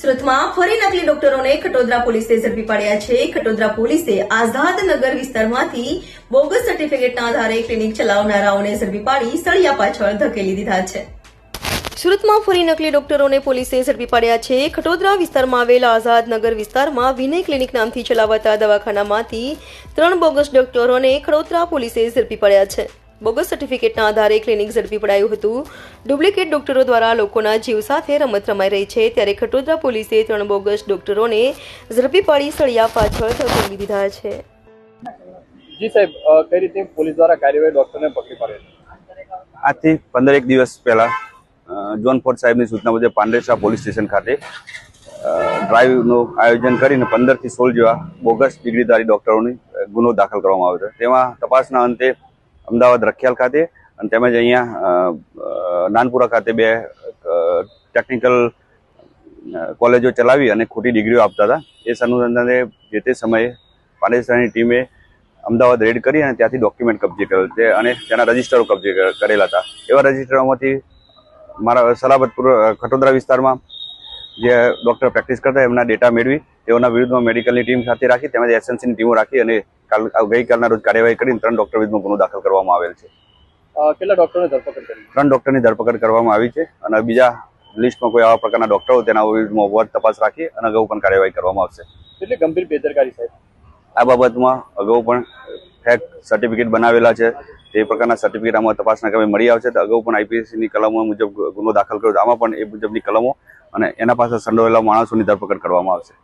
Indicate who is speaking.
Speaker 1: સુરતમાં ફરી નકલી ડોક્ટરોને ખટોદરા પોલીસે ઝડપી પાડ્યા છે. ખટોદરા પોલીસે આઝાદ નગર વિસ્તારમાંથી બોગસ સર્ટિફિકેટના આધારે ક્લિનિક ચલાવનારાઓને ઝડપી પાડી સળિયા પાછળ ધકેલી દીધા છે. સુરતમાં ફરી નકલી ડોક્ટરોને પોલીસે ઝડપી પાડ્યા છે. ખટોદરા વિસ્તારમાં આવેલ આઝાદ નગર વિસ્તારમાં વિનય ક્લિનિક નામથી ચલાવાતા દવાખાનામાંથી ત્રણ બોગસ ડોક્ટરોને ખડોદરા પોલીસે ઝડપી પાડ્યા છે. બોગસ સર્ટિફિકેટના આધારે ક્લિનિક ઝડપી પડાયું હતું. ડુપ્લિકેટ ડોક્ટરો દ્વારા લોકોના જીવ સાથે રમત રમાઈ રહી છે. ત્યારે ખટોદરા પોલીસે ત્રણ બોગસ ડોક્ટરોને ઝડપી પાડી સળિયા પાછળ ધકેલી દીધા છે.
Speaker 2: જી સાહેબ કઈ રીતે પોલીસ દ્વારા કાર્યવાહી ડોક્ટરને પકડી પાડે
Speaker 3: આજથી પંદર એક દિવસ પહેલા જોન ફોર્ડ સાહેબની સૂચના મુજબ પાંડેસરા પોલીસ સ્ટેશન ખાતે ડ્રાઈવનું આયોજન કરીને પંદરથી સોળ જેવા બોગસ ડિગ્રીધારી ડૉક્ટરોની ગુનો દાખલ કરવામાં આવ્યો હતો તેમાં તપાસના અંતે અમદાવાદ રખિયાલ ખાતે અને તેમજ અહીંયા નાનપુરા ખાતે બે ટેકનિકલ કોલેજો ચલાવી અને ખોટી ડિગ્રીઓ આપતા હતા. એ અનુસંધાને જે તે સમયે પાંડેસરાની ટીમે અમદાવાદ રેડ કરી અને ત્યાંથી ડોક્યુમેન્ટ કબજે કરેલ છે અને તેના રજિસ્ટરો કબજે કરેલા હતા. એવા રજિસ્ટરોમાંથી મારા સલાબતપુર ખટોદરા વિસ્તારમાં જે ડૉક્ટર પ્રેક્ટિસ કરતા એમના ડેટા મેળવી તેઓના વિરુદ્ધમાં મેડિકલની ટીમ સાથે રાખી તેમજ એસએનસીની ટીમો રાખી અને કાલ ગઈકાલના રોજ કાર્યવાહી કરીને ત્રણ ડૉક્ટર વિરુદ્ધમાં ગુનો દાખલ કરવામાં આવેલ છે.
Speaker 2: કેટલા ડોક્ટરોને ધરપકડ કરી?
Speaker 3: ત્રણ ડૉક્ટરની ધરપકડ કરવામાં આવી છે અને બીજા લિસ્ટમાં કોઈ આવા પ્રકારના ડૉક્ટરો તેના વિરુદ્ધમાં વધ તપાસ રાખી અને અગાઉ પણ કાર્યવાહી કરવામાં આવશે.
Speaker 2: એટલે ગંભીર બેદરકારી સાહેબ?
Speaker 3: આ બાબતમાં અગાઉ પણ ફેક સર્ટિફિકેટ બનાવેલા છે. તે પ્રકારના સર્ટિફિકેટ આમાં તપાસના ક્રમે મળી આવશે, તો અગાઉ પણ આઈપીસીની કલમો મુજબ ગુનો દાખલ કર્યો આમાં પણ એ મુજબની કલમો અને એના પાસે સંડોવાયેલા માણસોની ધરપકડ કરવામાં આવશે.